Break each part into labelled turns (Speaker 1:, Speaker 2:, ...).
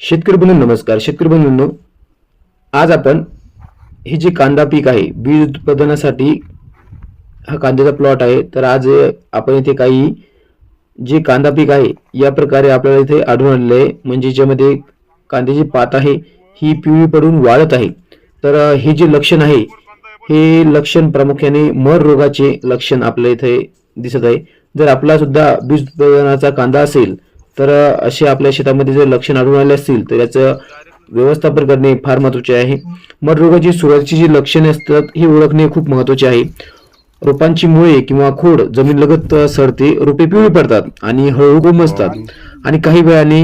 Speaker 1: शेतकरी बंधू नमस्कार. शेतकरी बंधूंनो आज आपण हे जे कांदा पीक आहे बीज उत्पादनासाठी हा कांद्याचा प्लॉट आहे. तर आज आपण इथे काही जे कांदा पीक आहे या प्रकारे आपल्याला इथे आढळून आलेलं आहे. म्हणजे ज्यामध्ये कांद्याची पात आहे ही पिवळी पडून वाढत आहे. तर हे जे लक्षण आहे हे लक्षण प्रामुख्याने मर रोगाचे लक्षण आपल्या इथे दिसत आहे. जर आपला सुद्धा बीज उत्पादनाचा कांदा असेल तर असे आपल्या शेतामध्ये जर लक्षण आढळून आले असतील तर याचं व्यवस्थापन करणे फार महत्त्वाचे आहे. मर रोगाची सुरुवातीची जी लक्षणे असतात ही ओळखणे खूप महत्त्वाचे आहे. रोपांची मुळे किंवा खोड जमीन लगत सरते रोपे पिवळी पडतात आणि हळूहळू कोमजतात आणि काही वेळाने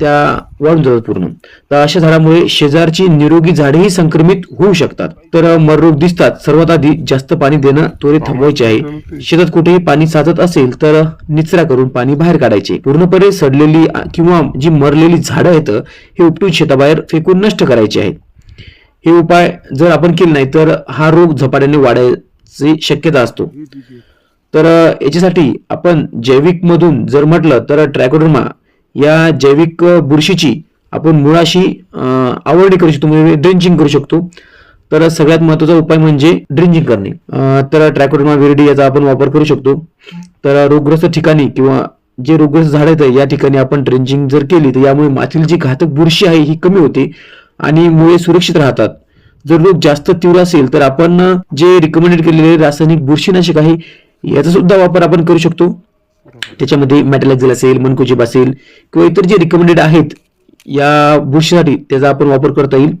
Speaker 1: त्या वाढून जातात पूर्ण तर अशा झाडामुळे शेजारची निरोगी झाडेही संक्रमित होऊ शकतात. तर मर रोग दिसतात. सर्वात आधी जास्त पाणी देणं त्वरित थांबवायचे आहे. शेतात कुठेही पाणी साचत असेल तर निचरा करून पाणी बाहेर काढायचे. पूर्णपणे सडलेली किंवा जी मरलेली झाडं आहेत हे उपटून शेताबाहेर फेकून नष्ट करायचे आहेत. हे उपाय जर आपण केले नाही तर हा रोग झपाट्याने वाढायची शक्यता असतो. तर याच्यासाठी आपण जैविक मधून जर म्हटलं तर ट्रॅकोडर्मा या जैविक बुरशीची आपण मुळाशी आवडणी करू शकतो म्हणजे ड्रिंचिंग करू शकतो. तर सगळ्यात महत्त्वाचा उपाय म्हणजे ड्रिंचिंग करणे. तर ट्रॅकोडर्मा विरडी याचा आपण वापर करू शकतो. तर रोगग्रस्त ठिकाणी किंवा जे रोगग्रस्त झाड आहेत या ठिकाणी आपण ड्रिंचिंग जर केली तर यामुळे मातील जी घातक बुरशी आहे ही कमी होते आणि मुळे सुरक्षित राहतात. जर रोग जास्त तीव्र असेल तर आपण जे रिकमेंडेड केलेले रासायनिक बुरशीनाशक आहे याचा सुद्धा वापर आपण करू शकतो. त्याच्यामध्ये मॅटॅलाक्झल असेल मनकोजिब असेल किंवा इतर जे रिकमेंडेड आहेत या बुरशीसाठी त्याचा आपण वापर करता येईल.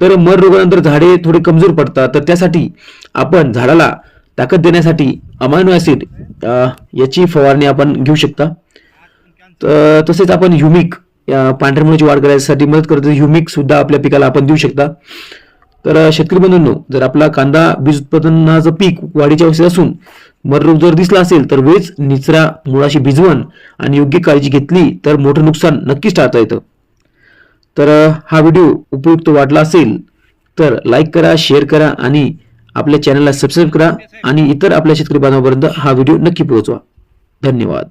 Speaker 1: तर मर रोगानंतर झाडे थोडे कमजोर पडतात तर त्यासाठी आपण झाडाला ताकद देण्यासाठी अमायनो ॲसिड याची फवारणी आपण घेऊ शकता. तसेच आपण ह्युमिक या पांढऱ्या मुळाची वाढ करण्यासाठी मदत करतो ह्युमिक सुद्धा आपल्या पिकाला आपण देऊ शकता. तर शेतकरी बंधूंनो जर आपला कांदा बीज उत्पादनाचं पीक वाढीच्या अवस्थेत असून मररोग जर दिसला असेल तर वेळेस निचरा मुळाशी भिजवण आणि योग्य काळजी घेतली तर मोठं नुकसान नक्कीच टाळता येतं. तर हा व्हिडिओ उपयुक्त वाटला असेल तर लाईक करा शेअर करा आणि आपल्या चॅनलला सबस्क्राईब करा आणि इतर आपल्या शेतकरी बांधवापर्यंत हा व्हिडिओ नक्की पोहोचवा. धन्यवाद.